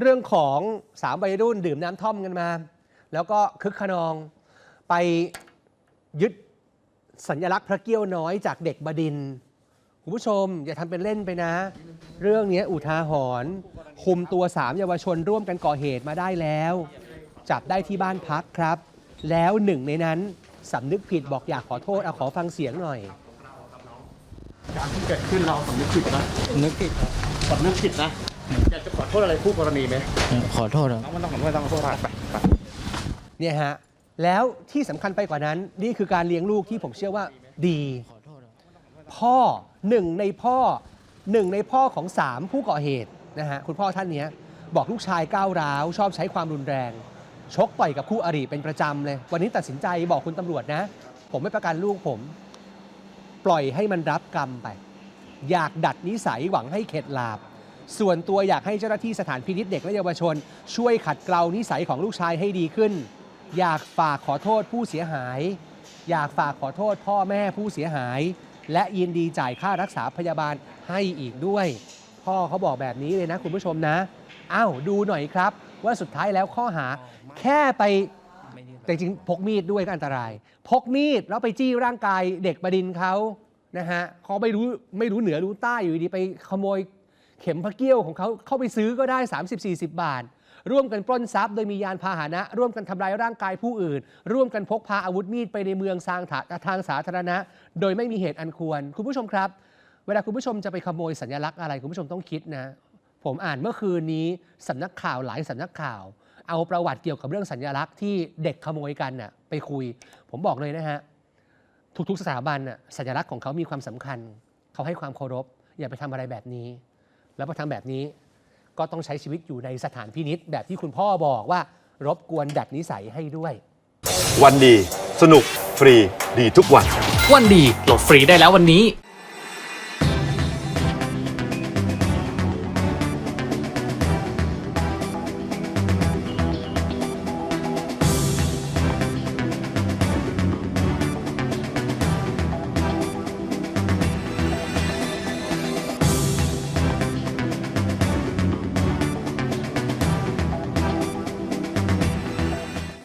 เรื่องของสามวัยรุ่นดื่มน้ำท่อมกันมา แล้วก็คึกขนองไปยึดสัญลักษณ์พระเกี้ยวน้อยจากเด็กบดินทร์คุณผู้ชม อย่าทำเป็นเล่นไปนะ เรื่องนี้อุทาหรณ์คุมตัวสามเยาวชนร่วมกันก่อเหตุมาได้แล้ว จับได้ที่บ้านพักครับ แล้วหนึ่งในนั้นสำนึกผิดบอกอยากขอโทษเอาขอฟังเสียงหน่อย การที่เกิดขึ้นเราสำนึกผิดนะนึกผิดครับสำนึกผิดนะอยากจะขอ โทษอะไรคู่กรณีไหมขอโทษครับน้องไม่ต้องไม่ต้องขอโทษไปไปเนี่ยฮะแล้วที่สำคัญไปกว่านั้น นี่คือการเลี้ยงลูกที่ผมเชื่อว่าดีขอโทษครับพ่อหนึ่งในพ่อหนึ่งในพ่อของสามผู้ก่อเหตุนะฮะคุณพ่อท่านเนี้ยบอกลูกชายก้าวร้าว ชอบใช้ความรุนแรง ชกต่อยกับคู่อริเป็นประจำเลย วันนี้ตัดสินใจบอกคุณตำรวจนะ ผมไม่ประกันลูกผม ปล่อยให้มันรับกรรมไป อยากดัดนิสัยหวังให้เข็ดหลาบ ส่วนตัวอยากให้เจ้าหน้าที่สถานพินิจเด็กและเยาวชน ช่วยขัดเกลานิสัยของลูกชายให้ดีขึ้น อยากฝากขอโทษผู้เสียหาย อยากฝากขอโทษพ่อแม่ผู้เสียหาย และยินดีจ่ายค่ารักษาพยาบาลให้อีกด้วย พ่อเขาบอกแบบนี้เลยนะคุณผู้ชมนะอ้าวดูหน่อยครับ ว่าสุดท้ายแล้วข้อหาแค่ไปแต่จริงพกมีดด้วยก็อันตราย พกมีดแล้วไปจี้ร่างกายเด็กบดินเขานะฮะเขาไม่รู้ไม่รู้เหนือรู้ใต้อยู่ดีไปขโมย เข็มพระเกี้ยวของเขาเข้าไปซื้อก็ได้ 30-40 บาท ร่วมกันปล้นทรัพย์โดยมียานพาหนะ ร่วมกันทำลายร่างกายผู้อื่น ร่วมกันพกพาอาวุธมีดไปในเมืองทางถาทางสาธารณะ โดยไม่มีเหตุอันควร คุณผู้ชมครับ เวลาคุณผู้ชมจะไปขโมยสัญลักษณ์อะไรคุณผู้ชมต้องคิดนะ ผมอ่านเมื่อคืนนี้สำนักข่าวหลายสำนักข่าว เอาประวัติเกี่ยวกับเรื่องสัญลักษณ์ที่เด็กขโมยกันน่ะไปคุย ผมบอกเลยนะฮะทุกๆสถาบันน่ะสัญลักษณ์ของเขามีความสำคัญ เขาให้ความเคารพ อย่าไปทำอะไรแบบนี้ แล้วพอทำแบบนี้ก็ต้องใช้ชีวิตอยู่ในสถานพินิษแบบที่คุณพ่อบอกว่า รบกวนดัดนิสัยให้ด้วย วันดี สนุก ฟรี ดีทุกวัน วันดีโหลดฟรีได้แล้ววันนี้